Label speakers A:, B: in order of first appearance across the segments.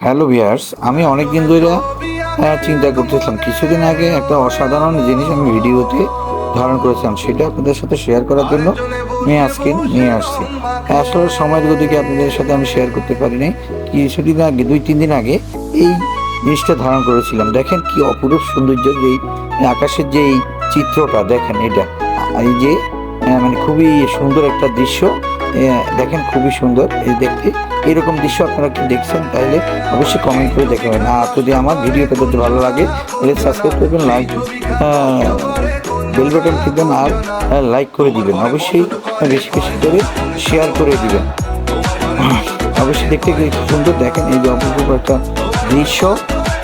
A: Hello viewers আমি অনেক দিন ধরে চিন্তা করতেছিলাম। কিছুদিন আগে একটা অসাধারণ জিনিস আমি ভিডিওতে ধারণ করেছিলাম, সেটা আপনাদের সাথে শেয়ার করার জন্য আমি আজকে নিয়ে আসছি। আসলে সময়ের গতিকে আপনাদের সাথে আমি শেয়ার করতে পারিনি। কিছুদিন আগে, দুই, তিন দিন আগে এই জিনিসটা ধারণ করেছিলাম। দেখেন কি অপরূপ সৌন্দর্য যেই আকাশের যে এই চিত্রটা, দেখেন এটা, এই যে মানে খুবই সুন্দর একটা দৃশ্য। দেখেন খুবই সুন্দর এই দেখতে। এরকম দৃশ্য আপনারা কি দেখছেন তাহলে অবশ্যই কমেন্ট করে দেখাবেন আর যদি আমার ভিডিওটা যদি ভালো লাগে, তাহলে সাবস্ক্রাইব করবেন লাইক বেল বাটন টিপবেন আর লাইক করে দিবেন। অবশ্যই বেশি বেশি করে শেয়ার করে দিবেন। অবশ্যই দেখতে সুন্দর দেখেন এই যে অপূর্ব একটা দৃশ্য।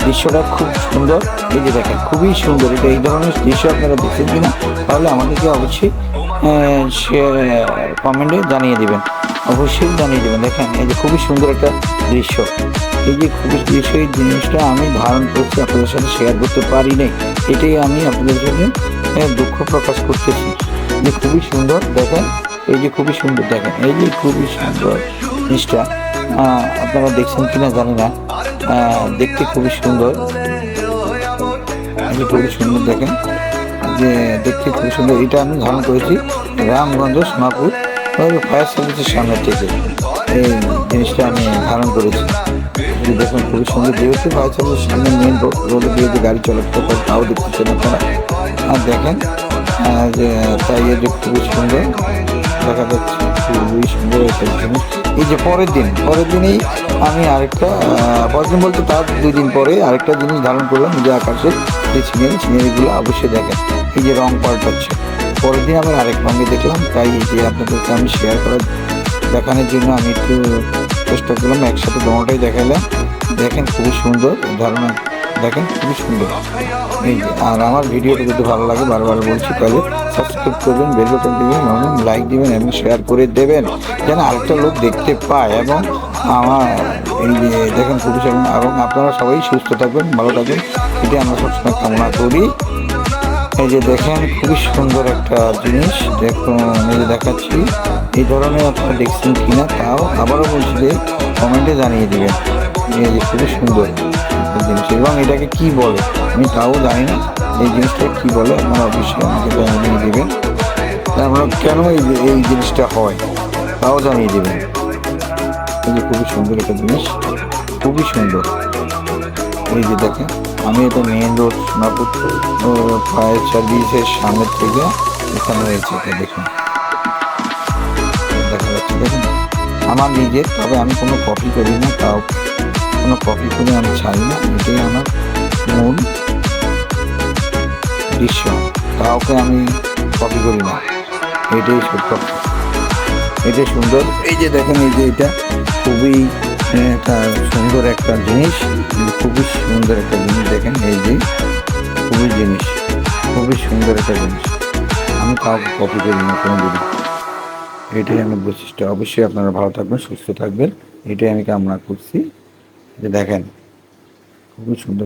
A: দৃশ্যটা খুব সুন্দর। এই যে দেখেন খুবই সুন্দর। এটা এই ধরনের দৃশ্য আপনারা দেখছেন কিনা, তাহলে আমাদেরকে অবশ্যই কমেন্টে জানিয়ে দেবেন। অবশ্যই জানিয়ে দেবেন। দেখেন, এই যে খুবই সুন্দর একটা দৃশ্য। এই যে খুবই দৃশ্য, এই জিনিসটা আমি ধারণ করছি, আপনাদের সাথে শেয়ার করতে পারি নাই। এটাই আমি আপনাদের সাথে দুঃখ প্রকাশ করতেছি। যে খুবই সুন্দর, দেখেন, এই যে খুবই সুন্দর, দেখেন, এই যে খুবই সুন্দর জিনিসটা আপনারা দেখছেন কিনা জানি না। দেখতে খুবই সুন্দর। খুবই সুন্দর, দেখেন। যে দেখতে খুব সুন্দর, এটা আমি ধারণ করেছি রামগঞ্জ সোনাপুর ফায়ার সার্ভিসের সামনে থেকে এই জিনিসটা আমি ধারণ করেছি। দেখুন, খুবই সুন্দর যেহেতু ফায়ার সার্ভিসের সামনে মেন রোড দিয়ে যে গাড়ি চলাচল করে তাও দেখতেছেন আপনারা। আর দেখেন যে, তাই খুবই সুন্দর দেখা যাচ্ছে। সুন্দর একটা এই যে পরের দিন, পরের দিনেই আমি আরেকটা পরের দিন বলতে তার দুই দিন পরে আরেকটা জিনিস ধারণ করলাম, যে আকাশে যে সিনারি সিনারিগুলো অবশ্যই দেখেন। এই যে রং পাল্টাচ্ছে পরের দিন আবার আরেক রঙে দেখলাম, তাই এই যে আপনাদেরকে আমি শেয়ার করার, দেখানোর জন্য আমি একটু চেষ্টা করলাম, একসাথে দোনোটাই দেখালাম দেখেন খুবই সুন্দর ধারণা। দেখেন খুবই সুন্দর। আর আমার ভিডিওটা যদি ভালো লাগে, বারবার বলছি তাহলে সাবস্ক্রাইব করবেন বেল বাটন দিবেন এবং লাইক দিবেন এবং শেয়ার করে দেবেন, যেন আরেকটা লোক দেখতে পায় এবং আমার এই যে, দেখেন খুবই এবং আপনারা সবাই সুস্থ থাকবেন, ভালো থাকবেন। এটাই আমরা সবসময় কামনা করি। এই যে দেখেন, খুবই সুন্দর একটা জিনিস। দেখুন, এই যে দেখাচ্ছি। এই ধরনের আপনারা দেখছেন কিনা, তাও আবারও বলছি যে কমেন্টে জানিয়ে দেবেন। এই যে, খুবই সুন্দর। জিনিস। এবং এটাকে কি বলে? আমি তাও জানি না এই জিনিসটা কি বলে, আমার অবশ্যই আমাকে জানিয়ে দেবেন আমরা কেন এই এই জিনিসটা হয়? তাও জানিয়ে দেবেন এই যে খুবই সুন্দর একটা জিনিস, খুবই সুন্দর। এই যে দেখেন, আমি এটা মেইন রোড সোনাপুর ফায়ার সার্ভিসের সামনের থেকে এখানে রয়েছে, এটা দেখুন। দেখা যাচ্ছে, দেখুন। আমার নিজের, তবে আমি কোনো কপি করি না তাও কোনো কপি করে আমি চাই না এটাই আমার মূল দৃশ্য। কাউকে আমি কপি করি না। এটাই সত্য এটাই সুন্দর। এই যে দেখেন, এই যে এটা খুবই একটা সুন্দর একটা জিনিস। খুবই সুন্দর একটা জিনিস দেখেন, এই যে খুবই জিনিস। খুবই সুন্দর একটা জিনিস। আমি কাউকে কপি করি না কোনো দিন এটাই আমার বৈশিষ্ট্য। অবশ্যই আপনারা ভালো থাকবেন, সুস্থ থাকবেন। এটাই আমি কামনা করছি। দেখেন খুবই সুন্দর